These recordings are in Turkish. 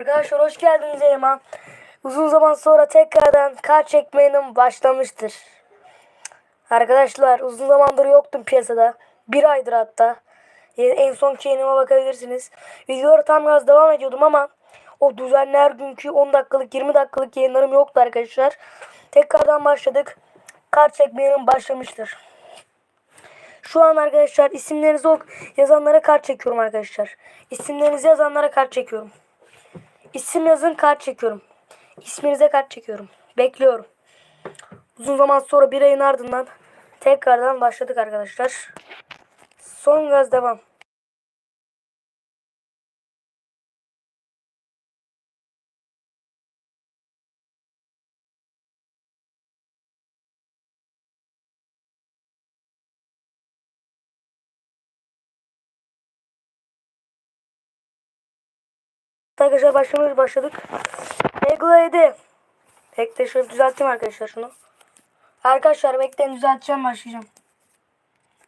Arkadaşlar hoş geldiniz Eyman. Uzun zaman sonra tekrardan kar çekmenim başlamıştır. Arkadaşlar uzun zamandır yoktum piyasada. Bir aydır hatta. E, En son yayınıma bakabilirsiniz. Videolara tam gaz devam ediyordum ama o düzenli her günkü 10 dakikalık 20 dakikalık yayınlarım yoktu arkadaşlar. Tekrardan başladık. Kar çekmenim başlamıştır. Şu an arkadaşlar isimlerinizi ok yazanlara kart çekiyorum arkadaşlar. İsimlerinizi yazanlara kart çekiyorum. İsim yazın kart çekiyorum. İsminize kart çekiyorum. Bekliyorum. Uzun zaman sonra bir ayın ardından tekrardan başladık arkadaşlar. Son gaz devam. Arkadaşlar başlamaya başladık. 7. Bekle şöyle düzelteyim arkadaşlar şunu. Arkadaşlar bekleyin düzelteceğim başlayacağım.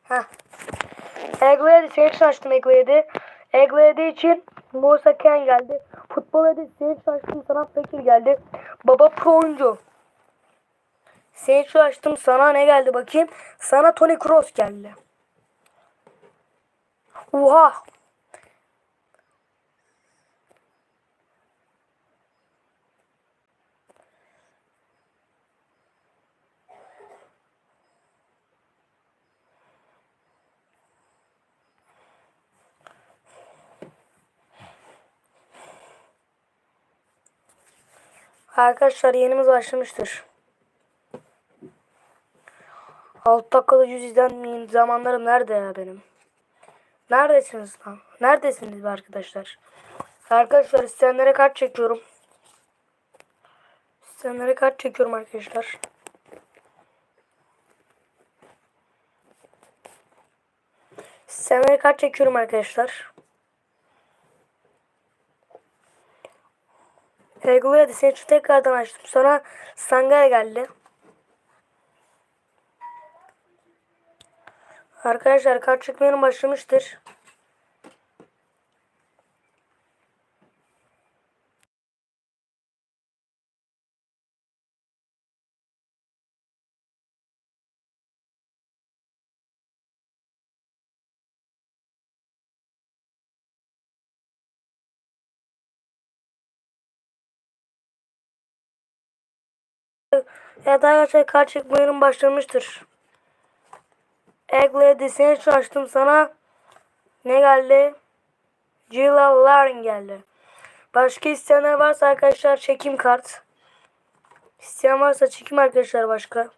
Heh. Ego 7 senin için açtım Ego 7. Ego 7 için Musa Ken geldi. Futbol 7 senin için açtım sana Bekir geldi. Baba pro oyuncu. Senin için açtım sana ne geldi bakayım. Sana Tony Kroos geldi. Oha. Arkadaşlar yenimiz başlamıştır. 6 dakikada 100 izlenmeyin zamanlarım nerede ya benim? Neredesiniz lan? Neredesiniz arkadaşlar? Arkadaşlar isteyenlere kart çekiyorum. İsteyenlere kart çekiyorum arkadaşlar. İsteyenlere kart çekiyorum arkadaşlar. Seni şu tekrardan açtım. Sonra Sangaya geldi. Arkadaşlar kart çekmeyenim başlamıştır. Evet arkadaşlar kart çekmeyenim başlamıştır. Egg'le seni şu açtım sana. Ne geldi? Gila Larin geldi. Başka isteyenler varsa arkadaşlar çekim kart. İsteyen varsa çekim arkadaşlar başka.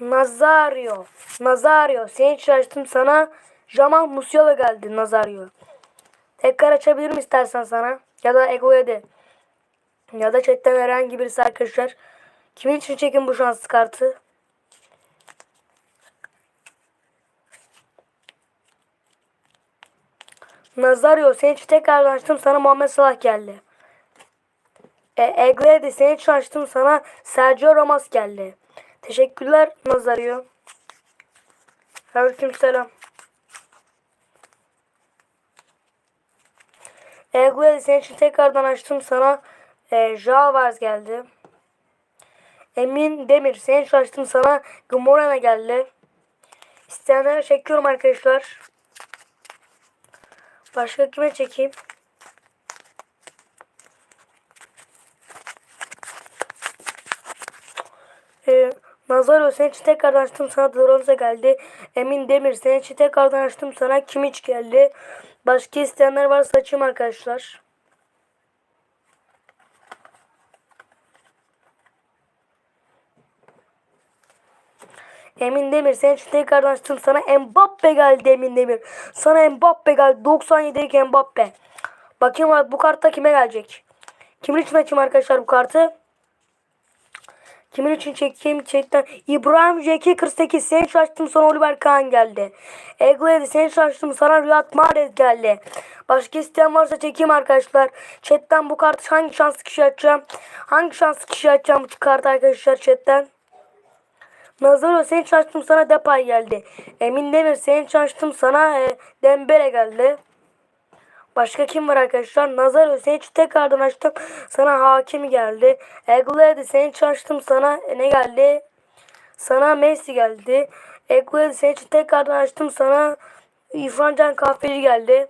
Nazario. Nazario. Seni açtım sana. Jamal Musiala geldi Nazario. Tekrar açabilirim istersen sana. Ya da Ego'ya de. Ya da chatten herhangi birisi arkadaşlar. Kimin için çekin bu şanslı kartı? Nazario senin için tekrar açtım sana Muhammed Salah geldi. E, Egledi senin için açtım sana Sergio Ramos geldi. Teşekkürler Nazario. Aleyküm selam. Egledi senin için tekrardan açtım sana e, Javaz geldi. Emin Demir senin için açtım sana Gmorana geldi. İsteyenlere çekiyorum arkadaşlar. Başka kime çekeyim? Ee, Nazario senin için tekrardan açtım sana Doronza geldi. Emin Demir senin için tekrardan açtım sana Kimiç geldi. Başka isteyenler varsa açayım arkadaşlar. Emin Demir senin için tekrardan açtım sana Mbappe geldi Emin Demir. Sana Mbappe geldi 97'lik Mbappe. Bakayım bu kartta kime gelecek? Kimin için açayım arkadaşlar bu kartı? Kimin için çekeyim chatten? İbrahim JK 48 senin için açtım sana Oliver Kahn geldi. Egledi senin için açtım sana Riyad Mahrez geldi. Başka isteyen varsa çekeyim arkadaşlar. Chatten bu kartı hangi şanslı kişi açacağım? Hangi şanslı kişi açacağım bu kartı arkadaşlar chatten? Nazario seni çalıştım sana Depay geldi. Emin Demir seni çalıştım sana e, Dembele geldi. Başka kim var arkadaşlar? Nazario seni tekrardan açtım. Sana hakim geldi. Egledi seni çalıştım sana ne geldi? Sana Messi geldi. Egledi seni tekrardan açtım sana İrfan Can Kahveci geldi.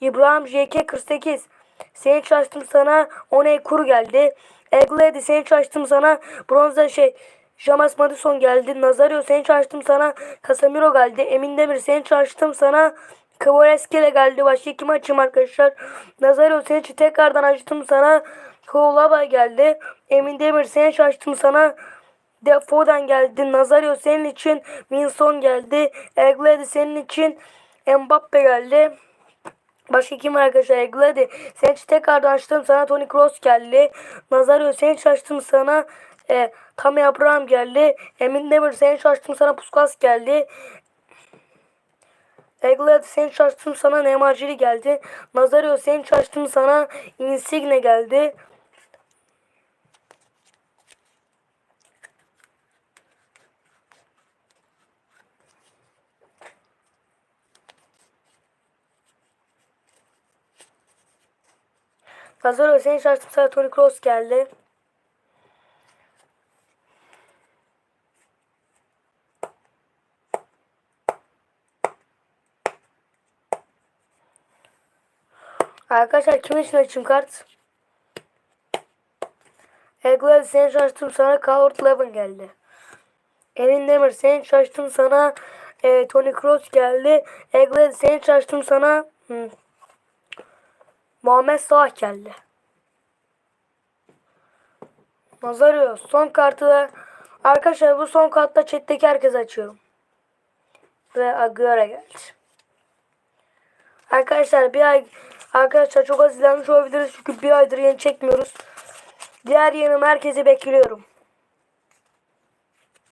İbrahim JK 48 seni çalıştım sana Oney Kur geldi. Egledi seni çalıştım sana Bronze şey James Madison geldi. Nazario seni çalıştım sana Casemiro geldi. Emin Demir seni çalıştım sana Kvareskele geldi. Başka kim açayım arkadaşlar? Nazario seni tekrardan açtım sana Koulaba geldi. Emin Demir seni çalıştım sana Defo'dan geldi. Nazario senin için Minson geldi. Egledi senin için Mbappe geldi. Başka kim var arkadaşlar? Egledi. Sen tekrardan açtım sana Toni Kroos geldi. Nazario sen açtım sana e, Tammy Abraham geldi. Emin Demir sen açtım sana Puskas geldi. Egled sen açtım sana Neymar geldi. Nazario sen açtım sana Insigne geldi. Nazario sen açtım sana Toni Kroos geldi. Arkadaşlar kimin için açayım kart? Egled seni şaştım sana Calvert Levin geldi. Emin Demir seni şaştım sana e, Tony Kroos geldi. Egled seni şaştım sana hmm, Muhammed Salah geldi. Nazario son kartı da arkadaşlar bu son kartta chat'teki herkes açıyorum. Ve Agüero geldi. Arkadaşlar bir ay arkadaşlar çok az izlenmiş olabiliriz çünkü bir aydır yeni çekmiyoruz. Diğer yayınım herkese bekliyorum.